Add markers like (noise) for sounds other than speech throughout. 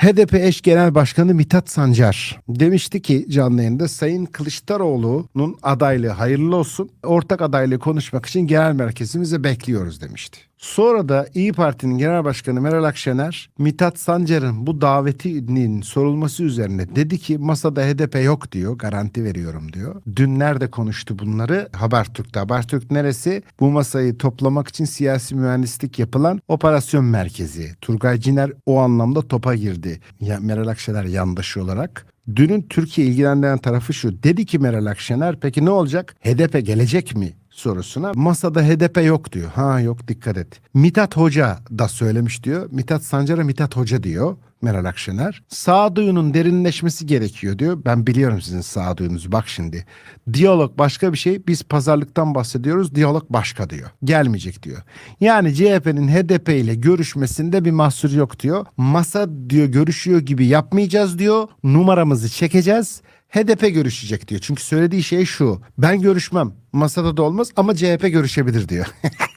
HDP eş genel başkanı Mithat Sancar demişti ki canlı yayında Sayın Kılıçdaroğlu'nun adaylığı hayırlı olsun. Ortak adaylığı konuşmak için genel merkezimize bekliyoruz demişti. Sonra da İyi Parti'nin Genel Başkanı Meral Akşener, Mithat Sancar'ın bu davetinin sorulması üzerine dedi ki masada HDP yok diyor, garanti veriyorum diyor. Dün nerede konuştu bunları? Habertürk'te. Habertürk neresi? Bu masayı toplamak için siyasi mühendislik yapılan operasyon merkezi. Turgay Ciner o anlamda topa girdi. Ya, Meral Akşener yandaşı olarak. Dünün Türkiye ilgilendiren tarafı şu. Dedi ki Meral Akşener peki ne olacak? HDP gelecek mi? Sorusuna masada HDP yok diyor. Ha yok dikkat et. Mithat Hoca da söylemiş diyor. Mithat Sancar'a Mithat Hoca diyor. Meral Akşener. Sağduyunun derinleşmesi gerekiyor diyor. Ben biliyorum sizin sağduyunuzu. Bak şimdi. Diyalog başka bir şey. Biz pazarlıktan bahsediyoruz. Diyalog başka diyor. Gelmeyecek diyor. Yani CHP'nin HDP ile görüşmesinde bir mahsur yok diyor. Masa diyor görüşüyor gibi yapmayacağız diyor. Numaramızı çekeceğiz. HDP görüşecek diyor. Çünkü söylediği şey şu. Ben görüşmem. Masada da olmaz ama CHP görüşebilir diyor. (laughs)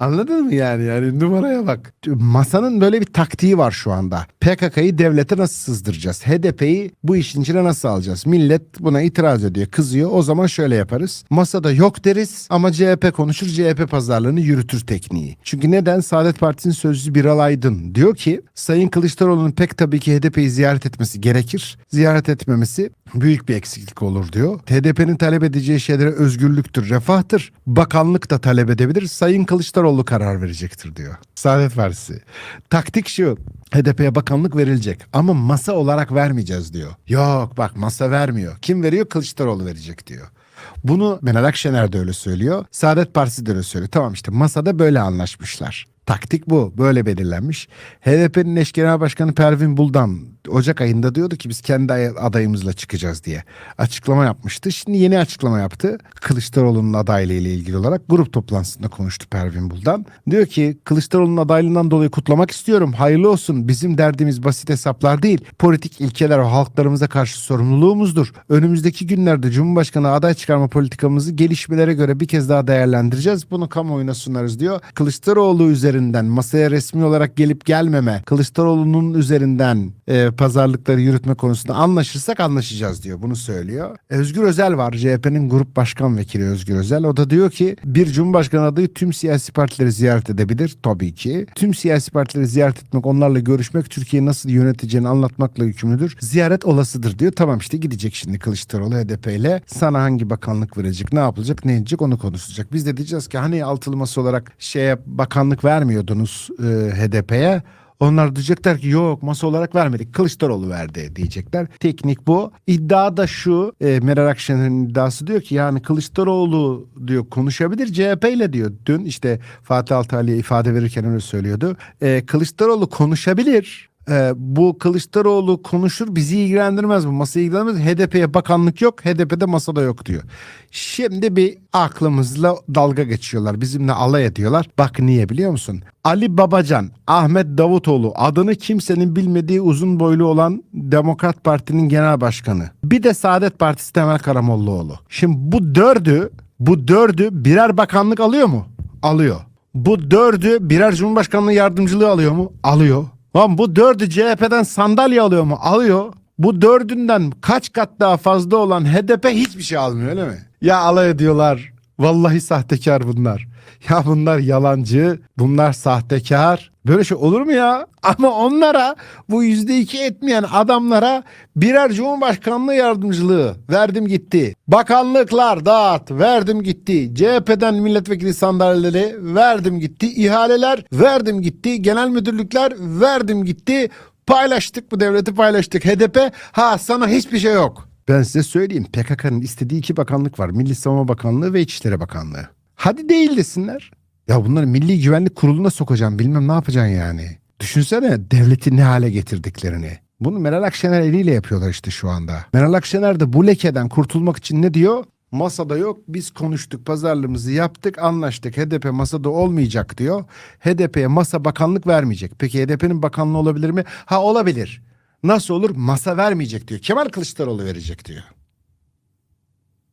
Anladın mı yani? Yani numaraya bak. Masanın böyle bir taktiği var şu anda. PKK'yı devlete nasıl sızdıracağız? HDP'yi bu işin içine nasıl alacağız? Millet buna itiraz ediyor, kızıyor. O zaman şöyle yaparız. Masada yok deriz ama CHP konuşur, CHP pazarlığını yürütür tekniği. Çünkü neden? Saadet Partisi'nin sözcüsü Biral Aydın diyor ki Sayın Kılıçdaroğlu'nun pek tabii ki HDP'yi ziyaret etmesi gerekir. Ziyaret etmemesi büyük bir eksiklik olur diyor. HDP'nin talep edeceği şeylere özgürlüktür, refahtır. Bakanlık da talep edebilir. Sayın Kılıçdaroğlu karar verecektir diyor. Saadet Partisi. Taktik şu. HDP'ye bakanlık verilecek ama masa olarak vermeyeceğiz diyor. Yok bak masa vermiyor. Kim veriyor? Kılıçdaroğlu verecek diyor. Bunu Meral Akşener de öyle söylüyor. Saadet Partisi de öyle söylüyor. Tamam işte masada böyle anlaşmışlar. Taktik bu. Böyle belirlenmiş. HDP'nin eş genel başkanı Pervin Buldan Ocak ayında diyordu ki biz kendi ay- adayımızla çıkacağız diye. Açıklama yapmıştı. Şimdi yeni açıklama yaptı. Kılıçdaroğlu'nun adaylığı ile ilgili olarak grup toplantısında konuştu Pervin Buldan. Diyor ki Kılıçdaroğlu'nun adaylığından dolayı kutlamak istiyorum. Hayırlı olsun. Bizim derdimiz basit hesaplar değil. Politik ilkeler ve halklarımıza karşı sorumluluğumuzdur. Önümüzdeki günlerde Cumhurbaşkanı aday çıkarma politikamızı gelişmelere göre bir kez daha değerlendireceğiz. Bunu kamuoyuna sunarız diyor. Kılıçdaroğlu üzerinden masaya resmi olarak gelip gelmeme, Kılıçdaroğlu'nun üzerinden e, pazarlıkları yürütme konusunda anlaşırsak anlaşacağız diyor. Bunu söylüyor. Özgür Özel var. CHP'nin grup başkan vekili Özgür Özel. O da diyor ki bir Cumhurbaşkanı adayı tüm siyasi partileri ziyaret edebilir. Tabii ki. Tüm siyasi partileri ziyaret etmek, onlarla görüşmek, Türkiye'yi nasıl yöneteceğini anlatmakla yükümlüdür. Ziyaret olasıdır diyor. Tamam işte gidecek şimdi Kılıçdaroğlu HDP ile. Sana hangi bakanlık verecek, ne yapılacak, ne edecek onu konuşacak. Biz de diyeceğiz ki hani altılı masa olarak şeye bakanlık vermiyordunuz e, HDP'ye. Onlar diyecekler ki yok masa olarak vermedik Kılıçdaroğlu verdi diyecekler. Teknik bu. İddia da şu e, Meral Akşener'in iddiası diyor ki yani Kılıçdaroğlu diyor konuşabilir CHP ile diyor. Dün işte Fatih Altaylı'ya ifade verirken öyle söylüyordu. E, Kılıçdaroğlu konuşabilir. E, bu Kılıçdaroğlu konuşur bizi ilgilendirmez bu masayı ilgilendirmez. HDP'ye bakanlık yok HDP'de masada yok diyor. Şimdi bir aklımızla dalga geçiyorlar bizimle alay ediyorlar. Bak niye biliyor musun? Ali Babacan, Ahmet Davutoğlu adını kimsenin bilmediği uzun boylu olan Demokrat Parti'nin genel başkanı. Bir de Saadet Partisi Temel Karamollaoğlu. Şimdi bu dördü bu dördü birer bakanlık alıyor mu? Alıyor. Bu dördü birer Cumhurbaşkanlığı yardımcılığı alıyor mu? Alıyor. Lan bu dördü CHP'den sandalye alıyor mu? Alıyor. Bu dördünden kaç kat daha fazla olan HDP hiçbir şey almıyor öyle mi? Ya alay ediyorlar. Vallahi sahtekar bunlar. Ya bunlar yalancı, bunlar sahtekar. Böyle şey olur mu ya? Ama onlara bu yüzde iki etmeyen adamlara birer cumhurbaşkanlığı yardımcılığı verdim gitti. Bakanlıklar dağıt verdim gitti. CHP'den milletvekili sandalyeleri verdim gitti. İhaleler verdim gitti. Genel müdürlükler verdim gitti. Paylaştık bu devleti paylaştık. HDP ha sana hiçbir şey yok. Ben size söyleyeyim PKK'nın istediği iki bakanlık var. Milli Savunma Bakanlığı ve İçişleri Bakanlığı. Hadi değil desinler. Ya bunları Milli Güvenlik Kurulu'na sokacağım bilmem ne yapacaksın yani. Düşünsene devleti ne hale getirdiklerini. Bunu Meral Akşener eliyle yapıyorlar işte şu anda. Meral Akşener de bu lekeden kurtulmak için ne diyor? Masada yok biz konuştuk pazarlığımızı yaptık anlaştık HDP masada olmayacak diyor. HDP'ye masa bakanlık vermeyecek. Peki HDP'nin bakanlığı olabilir mi? Ha olabilir. Nasıl olur? Masa vermeyecek diyor. Kemal Kılıçdaroğlu verecek diyor.